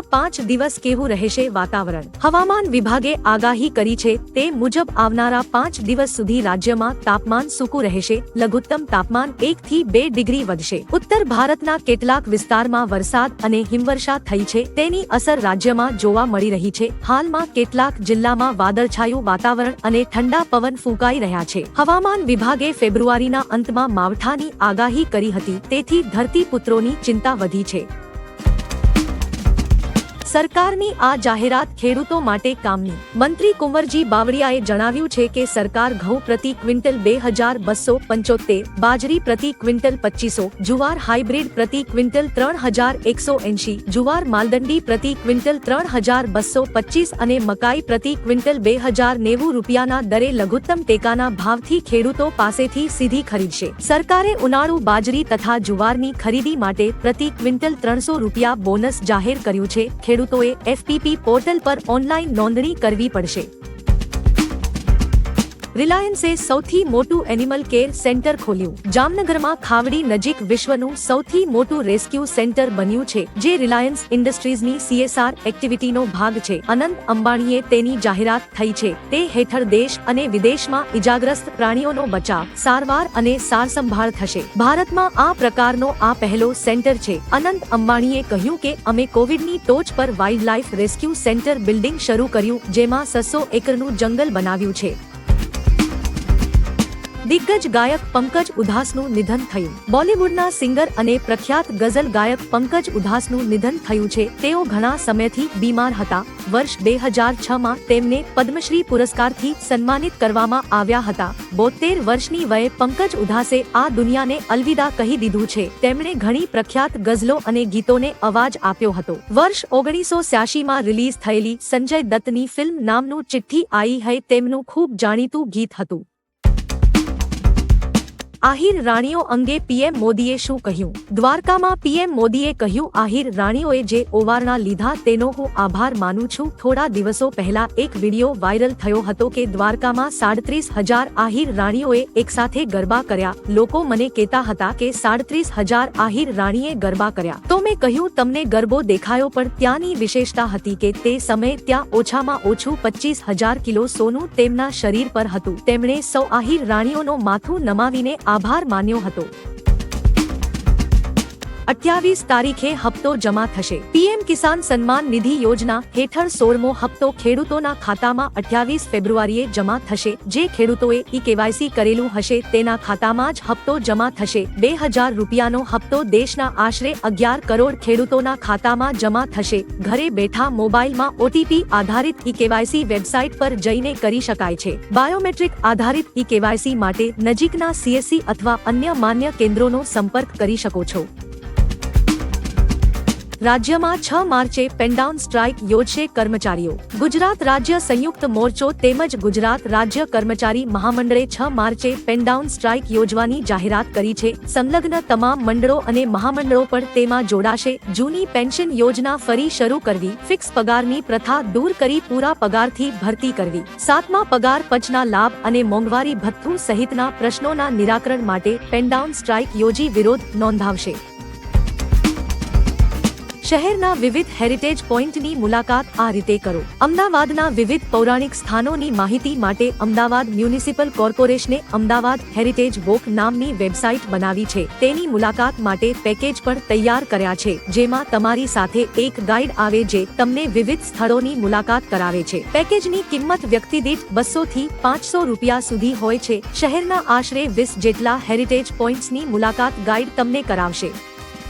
આવનારા પાંચ દિવસ કેવું રહેશે વાતાવરણ? હવામાન વિભાગે આગાહી કરી છે, તે મુજબ આવનારા પાંચ દિવસ સુધી રાજ્યમાં તાપમાન સૂકું રહેશે, લઘુત્તમ તાપમાન એક થી બે ડિગ્રી વધશે. ઉત્તર ભારતના કેટલાક વિસ્તારમાં વરસાદ અને હિમવર્ષા થઈ છે, તેની અસર રાજ્યમાં જોવા મળી રહી છે. હાલમાં કેટલાક જિલ્લામાં વાદળછાયું વાતાવરણ અને ઠંડા પવન ફૂંકાઈ રહ્યા છે. હવામાન વિભાગે ફેબ્રુઆરીના અંતમાં માવઠાની આગાહી કરી હતી, તેથી ધરતીપુત્રોની ચિંતા વધી છે. સરકારની આ જાહેરાત ખેડૂતો માટે કામની. મંત્રી કુંવરજી બાવળિયાએ જણાવ્યું છે કે સરકાર ઘઉં પ્રતિ ક્વિન્ટલ બે હજાર બસો પંચોતેર, બાજરી પ્રતિ ક્વિન્ટલ પચીસો, જુવાર હાઇબ્રિડ પ્રતિ ક્વિન્ટલ ત્રણ હજાર એકસો એંશી, જુવાર માલદંડી પ્રતિ ક્વિન્ટલ ત્રણ હજાર બસો પચીસ અને મકાઈ પ્રતિ ક્વિન્ટલ બે હજાર નેવું રૂપિયાના દરે લઘુત્તમ ટેકાના ભાવથી ખેડૂતો પાસેથી સીધી ખરીદશે. સરકારે ઉનાળુ બાજરી તથા જુવારની ખરીદી માટે પ્રતિ ક્વિન્ટલ ત્રણસો રૂપિયા બોનસ જાહેર કર્યું છે. ખેડૂતોએ એફપીપી પોર્ટલ પર ઓનલાઈન નોંધણી કરવી પડશે. રિલાયન્સે સૌથી મોટું એનિમલ કેર સેન્ટર ખોલ્યું. જામનગરમાં ખાવડી નજીક વિશ્વનું સૌથી મોટું રેસ્ક્યુ સેન્ટર બન્યું છે, જે રિલાયન્સ ઇન્ડસ્ટ્રીઝની સીએસઆર એક્ટિવિટીનો ભાગ છે. અનંત અંબાણીએ તેની જાહેરાત થઈ છે. તે હેઠળ દેશ અને વિદેશમાં ઇજાગ્રસ્ત પ્રાણીઓનો બચાવ, સારવાર અને સારસંભાળ થશે. ભારતમાં આ પ્રકારનો આ પહેલો સેન્ટર છે. અનંત અંબાણીએ કહ્યું કે અમે કોવિડની ટોચ પર wild life rescue centre building શરૂ કર્યું, જેમાં સસો એકરનું જંગલ બનાવ્યું છે. દિગ્ગજ ગાયક પંકજ ઉધાસનું નિધન થયું. બોલિવૂડના સિંગર અને પ્રખ્યાત ગઝલ ગાયક પંકજ ઉધાસનું નિધન થયું છે. તેઓ ઘણા સમયથી બીમાર હતા. વર્ષ બે હજાર છ માં તેમને પદ્મશ્રી પુરસ્કારથી સન્માનિત કરવામાં આવ્યા હતા. બોતેર વર્ષની વયે પંકજ ઉધાસે આ દુનિયાને અલવિદા કહી દીધું છે. તેમણે ઘણી પ્રખ્યાત ગઝલો અને ગીતોને અવાજ આપ્યો હતો. વર્ષ ઓગણીસો સ્યાશીમાં રિલીઝ થયેલી સંજય દત્તની ફિલ્મ નામનું ચિઠ્ઠી આઈ હૈ તેમનું ખૂબ જાણીતું ગીત હતું. આહિર રાણીઓ અંગે પીએમ મોદીએ શું કહ્યું? દ્વારકામાં પીએમ મોદીએ કહ્યું, આહિર રાણીઓએ જે ઓવારણા લીધા તેનો હું આભાર માનું છું. થોડા દિવસો પહેલા એક વીડિયો વાયરલ થયો હતો કે દ્વારકામાં સાડત્રીસ હજાર આહિર રાણીઓએ એકસાથે ગરબા કર્યા. લોકો મને કહેતા હતા કે સાડત્રીસ હજાર આહિર રાણીએ ગરબા કર્યા. તો મેં કહ્યું, તમને ગરબો દેખાયો, પણ ત્યાંની વિશેષતા હતી કે તે સમયે ત્યાં ઓછામાં ઓછું પચીસ હજાર કિલો સોનું તેમના શરીર પર હતું. તેમણે સૌ આહિર રાણીઓનો માથું નમાવીને આભાર માન્યો હતો. અઠ્યાવીસ તારીખે હપ્તો જમા થશે. પીએમ કિસાન સન્માન નિધિ યોજના હેઠળ સોળમો હપ્તો ખેડૂતોના ખાતામાં અઠ્યાવીસ ફેબ્રુઆરીએ જમા થશે. જે ખેડૂતોએ ઈ કેવાયસી કરેલું હશે તેના ખાતામાં જ હપ્તો જમા થશે. બે હજાર રૂપિયાનો હપ્તો દેશના આશરે અગિયાર કરોડ ખેડૂતોના ખાતામાં જમા થશે. ઘરે બેઠા મોબાઈલમાં ઓટીપી આધારિત ઈ કેવાયસી વેબસાઇટ પર જઈને કરી શકાય છે. બાયોમેટ્રિક આધારિત ઈ કેવાયસી માટે નજીકના સીએસસી અથવા અન્ય માન્ય કેન્દ્રોનો સંપર્ક કરી શકો છો. રાજ્યમાં છ માર્ચે પેનડાઉન સ્ટ્રાઇક યોજશે કર્મચારીઓ. ગુજરાત રાજ્ય સંયુક્ત મોરચો તેમજ ગુજરાત રાજ્ય કર્મચારી મહામંડળે છ માર્ચે પેનડાઉન સ્ટ્રાઇક યોજવાની જાહેરાત કરી છે. સંલગ્ન તમામ મંડળો અને મહામંડળો પણ તેમાં જોડાશે. જૂની પેન્શન યોજના ફરી શરૂ કરવી, ફિક્સ પગારની પ્રથા દૂર કરી પૂરા પગારથી ભરતી કરવી. સાતમા પગાર પચના લાભ અને મોંઘવારી ભથ્થું સહિતના પ્રશ્નોના નિરાકરણ માટે પેનડાઉન સ્ટ્રાઇક યોજી વિરોધ નોંધાવશે. શહેરના વિવિધ હેરિટેજ પોઈન્ટની મુલાકાત આ રીતે કરો. અમદાવાદના વિવિધ પૌરાણિક સ્થાનોની માહિતી માટે અમદાવાદ મ્યુનિસિપલ કોર્પોરેશને અમદાવાદ હેરિટેજ વોક નામની વેબસાઇટ બનાવી છે. તેની મુલાકાત માટે પેકેજ પણ તૈયાર કર્યા છે, જેમાં તમારી સાથે એક ગાઈડ આવે જે તમને વિવિધ સ્થળોની મુલાકાત કરાવે છે. પેકેજની કિંમત વ્યક્તિ દીઠ બસો થી પાંચસો રૂપિયા સુધી હોય છે. શહેરના આશરે વીસ જેટલા હેરિટેજ પોઈન્ટ્સની મુલાકાત ગાઈડ તમને કરાવશે.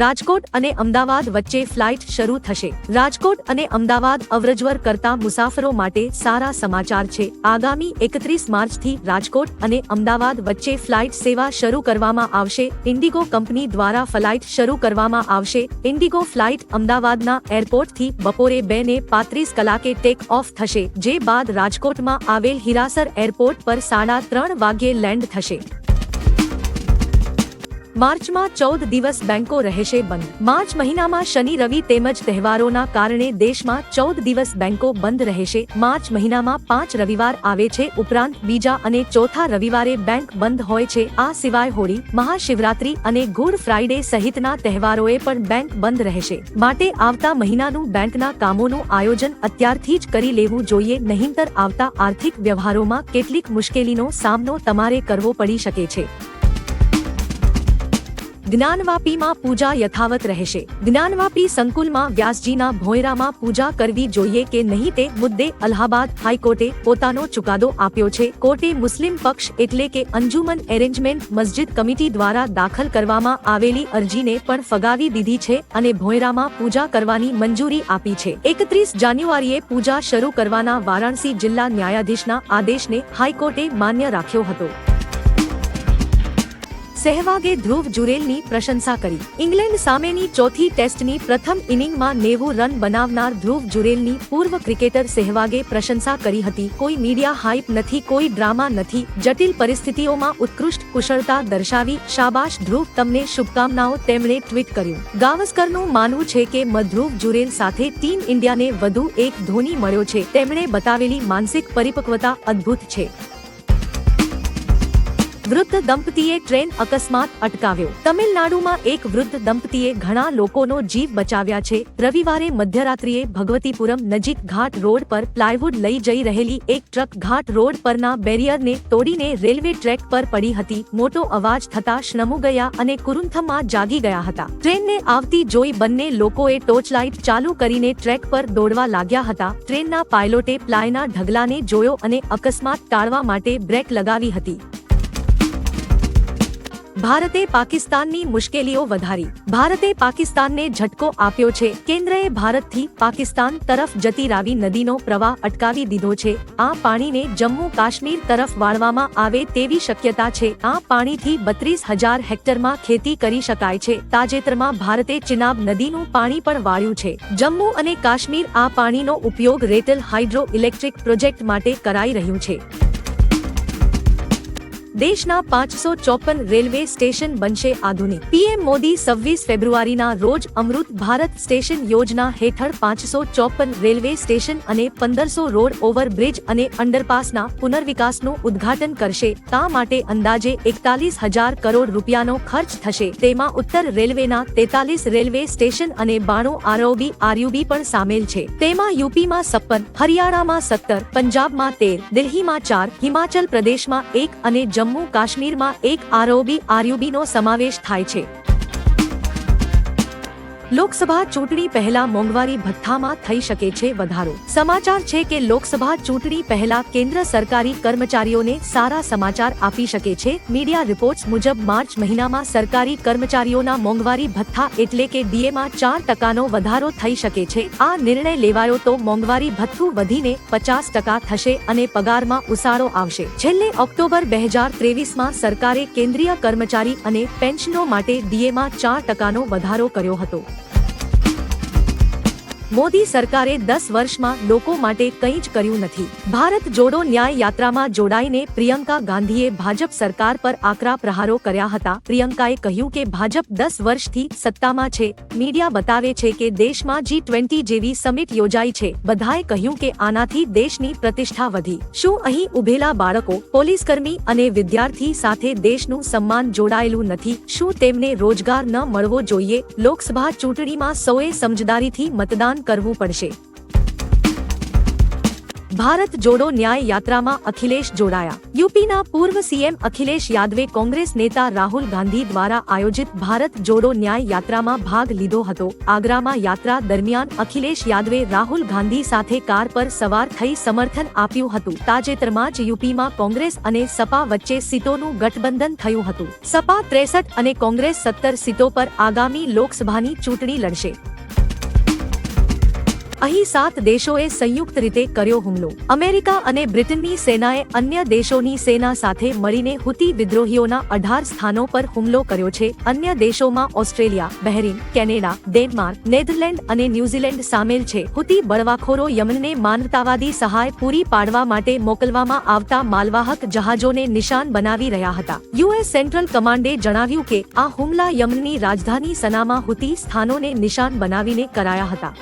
રાજકોટ અને અમદાવાદ વચ્ચે ફ્લાઇટ શરૂ થશે. રાજકોટ અને અમદાવાદ અવરજવર કરતા મુસાફરો માટે સારા સમાચાર છે. આગામી એકત્રીસ માર્ચથી રાજકોટ અને અમદાવાદ વચ્ચે ફ્લાઇટ સેવા શરૂ કરવામાં આવશે. ઇન્ડિગો કંપની દ્વારા ફ્લાઇટ શરૂ કરવામાં આવશે. ઇન્ડિગો ફ્લાઇટ અમદાવાદના એરપોર્ટથી બપોરે બે ને પાંત્રીસ કલાકે ટેક ઓફ થશે, જે બાદ રાજકોટમાં આવેલ હિરાસર એરપોર્ટ પર સાડા ત્રણ વાગ્યે લેન્ડ થશે. માર્ચમાં ચૌદ દિવસ બેંકો રહેશે બંધ. માર્ચ મહિનામાં શનિ, રવિ તેમજ તહેવારોના કારણે દેશમાં ચૌદ દિવસ બેંકો બંધ રહેશે. માર્ચ મહિનામાં પાંચ રવિવાર આવે છે, ઉપરાંત બીજા અને ચોથા રવિવારે બેંક બંધ હોય છે. આ સિવાય હોળી, મહાશિવરાત્રી અને ગુડ ફ્રાઈડે સહિતના તહેવારોએ પણ બેંક બંધ રહેશે. માટે આવતા મહિનાનું બેંકના કામોનું આયોજન અત્યારથી જ કરી લેવું જોઈએ, નહીંતર આવતા આર્થિક વ્યવહારોમાં કેટલીક મુશ્કેલીનો સામનો તમારે કરવો પડી શકે છે. જ્ઞાનવાપીમાં પૂજા યથાવત રહેશે. જ્ઞાનવાપી સંકુલમાં વ્યાસજીના ભોયરામાં પૂજા કરવી જોઈએ કે નહીં તે મુદ્દે અલ્હાબાદ હાઈકોર્ટે પોતાનો ચુકાદો આપ્યો છે. કોર્ટે મુસ્લિમ પક્ષ એટલે કે અંજુમન એરેન્જમેન્ટ મસ્જિદ કમિટી દ્વારા દાખલ કરવામાં આવેલી અરજીને પણ ફગાવી દીધી છે અને ભોયરામાં પૂજા કરવાની મંજૂરી આપી છે. એકત્રીસ જાન્યુઆરીએ પૂજા શરૂ કરવાના વારાણસી જિલ્લા ન્યાયાધીશના આદેશને હાઈકોર્ટે માન્ય રાખ્યો હતો. સહેવાગે ધ્રુવ જુરેલની પ્રશંસા કરી. ઇંગ્લેન્ડ સામેની ચોથી ટેસ્ટની પ્રથમ ઇનિંગમાં નેવું રન બનાવનાર ધ્રુવ જુરેલની પૂર્વ ક્રિકેટર સહેવાગે પ્રશંસા કરી હતી. કોઈ મીડિયા હાઇપ નથી, કોઈ ડ્રામા નથી. જટિલ પરિસ્થિતિઓમાં ઉત્કૃષ્ટ કુશળતા દર્શાવી શાબાશ ધ્રુવ, તમને શુભકામનાઓ તેમણે ટ્વીટ કર્યું. ગાવસ્કરનું માનવું છે કે મધ્રુવ જુરેલ સાથે ટીમ ઇન્ડિયાને વધુ એક ધોની મળ્યો છે. તેમણે બતાવેલી માનસિક પરિપક્વતા અદ્ભુત છે. વૃદ્ધ દંપતીએ ટ્રેન અકસ્માત અટકાવ્યો. તમિલનાડુમાં એક વૃદ્ધ દંપતીએ ઘણા લોકોનો જીવ બચાવ્યા છે. રવિવારે મધ્યરાત્રિએ ભગવતીપુરમ નજીક ઘાટ રોડ પર પ્લાયવુડ લઈ જઈ રહેલી એક ટ્રક ઘાટ રોડ પરના બેરિયરને તોડીને રેલવે ટ્રેક પર પડી હતી. મોટો અવાજ થતા શ્રમુ ગયા અને કુરુંથમમાં જાગી ગયા હતા. ટ્રેનને આવતી જોઈ બંને લોકોએ ટોર્ચલાઇટ ચાલુ કરીને ટ્રેક પર દોડવા લાગ્યા હતા. ટ્રેનના પાયલોટે પ્લાયના ઢગલાને જોયો અને અકસ્માત ટાળવા માટે બ્રેક લગાવી હતી. ભારતે પાકિસ્તાનની મુશ્કેલીઓ વધારી. ભારતે પાકિસ્તાનને ઝટકો આપ્યો છે. કેન્દ્રએ ભારતથી પાકિસ્તાન તરફ જતી રાવી નદીનો પ્રવાહ અટકાવી દીધો છે. આ પાણીને જમ્મુ કાશ્મીર તરફ વાળવામાં આવે તેવી શક્યતા છે. આ પાણીથી બત્રીસ હજાર હેક્ટરમાં ખેતી કરી શકાય છે. તાજેતરમાં ભારતે ચિનાબ નદીનું પાણી પણ વાળ્યું છે. જમ્મુ અને કાશ્મીર આ પાણીનો ઉપયોગ રેટલ હાઇડ્રો ઇલેક્ટ્રિક પ્રોજેક્ટ માટે કરાઈ રહ્યું છે. દેશના પાંચસો ચોપન રેલવે સ્ટેશન બનશે આધુનિક. પીએમ મોદી સવ્વીસ ફેબ્રુઆરીના રોજ અમૃત ભારત સ્ટેશન યોજના હેઠળ પાંચસો ચોપન રેલવે સ્ટેશન અને પંદરસો રોડ ઓવરબ્રિજ અને અંડરપાસના પુનર્વિકાસનું ઉદ્ઘાટન કરશે. તા માટે અંદાજે એકતાલીસ હજાર કરોડ રૂપિયાનો ખર્ચ થશે. તેમાં ઉત્તર રેલવેના તેતાલીસ રેલવે સ્ટેશન અને બાણું આરઓબી, આરયુબી પણ સામેલ છે. તેમાં યુપીમાં છપ્પન, હરિયાણામાં સત્તર, પંજાબમાં તેર, દિલ્હીમાં ચાર, હિમાચલ પ્રદેશમાં એક અને જમ્મુ કાશ્મીરમાં એક આરઓબી આરયુબીનો સમાવેશ થાય છે. લોકસભા ચૂંટણી પહેલા મોંઘવારી ભથ્થામાં થઈ શકે છે વધારો. સમાચાર છે કે લોકસભા ચૂંટણી પહેલા કેન્દ્ર સરકારી કર્મચારીઓને સારા સમાચાર આપી શકે છે. મીડિયા રિપોર્ટ્સ મુજબ માર્ચ મહિનામાં સરકારી કર્મચારીઓના મોંઘવારી ભથ્થા એટલે કે ડીએમાં ચાર ટકાનો વધારો થઈ શકે છે. આ નિર્ણય લેવાયો તો મોંઘવારી ભથ્થું વધીને પચાસ ટકા થશે અને પગારમાં ઉસાળો આવશે. છેલ્લે ઓક્ટોબર બે હજાર ત્રેવીસમાં સરકારે કેન્દ્રીય કર્મચારી અને પેન્શનો માટે ડીએમાં ચાર ટકાનો વધારો કર્યો હતો. મોદી સરકારે દસ વર્ષમાં લોકો માટે કંઈ જ કર્યું નથી. ભારત જોડો ન્યાય યાત્રામાં જોડાઈને પ્રિયંકા ગાંધીએ ભાજપ સરકાર પર આકરા પ્રહારો કર્યા હતા. પ્રિયંકાએ કહ્યું કે ભાજપ દસ વર્ષથી સત્તામાં છે. મીડિયા બતાવે છે કે દેશમાં જી ટ્વેન્ટી જેવી સમિટ યોજાઈ છે. બધાએ કહ્યું કે આનાથી દેશની પ્રતિષ્ઠા વધી. શું અહીં ઉભેલા બાળકો, પોલીસકર્મી અને વિદ્યાર્થી સાથે દેશનું સન્માન જોડાયેલું નથી? શું તેમને રોજગાર ન મળવો જોઈએ? લોકસભા ચૂંટણીમાં સૌએ સમજદારીથી મતદાન કરવું પડશે. ભારત જોડો ન્યાય યાત્રામાં અખિલેશ જોડાયા. યુપીના પૂર્વ સીએમ અખિલેશ યાદવે કોંગ્રેસ નેતા રાહુલ ગાંધી દ્વારા આયોજિત ભારત જોડો ન્યાય યાત્રામાં ભાગ લીધો હતો. આગ્રામાં યાત્રા દરમિયાન અખિલેશ યાદવે રાહુલ ગાંધી સાથે કાર પર સવાર થઈ સમર્થન આપ્યું હતું. તાજેતરમાં જ યુપીમાં કોંગ્રેસ અને સપા વચ્ચે સીટોનું ગઠબંધન થયું હતું. સપા ત્રેસઠ અને કોંગ્રેસ સત્તર સીટો પર આગામી લોકસભાની ચૂંટણી લડશે. અહીં સાત દેશોએ સંયુક્ત રીતે કર્યો હુમલો. અમેરિકા અને બ્રિટનની સેનાએ અન્ય દેશોની સેના સાથે મળીને હુતી વિદ્રોહીઓના અઢાર સ્થાનો પર હુમલો કર્યો છે. અન્ય દેશોમાં Australia, Bahrain, Canada, Denmark, Netherland અને ન્યૂઝીલેન્ડ સામેલ છે. હુતી બળવાખોરો યમનને માનવતાવાદી સહાય પૂરી પાડવા માટે મોકલવામાં આવતા માલવાહક જહાજોને નિશાન બનાવી રહ્યા હતા. યુએસ સેન્ટ્રલ કમાન્ડે જણાવ્યું કે આ હુમલા યમનની રાજધાની સનામાં હુતી સ્થાનોને નિશાન બનાવીને કરાયા હતા.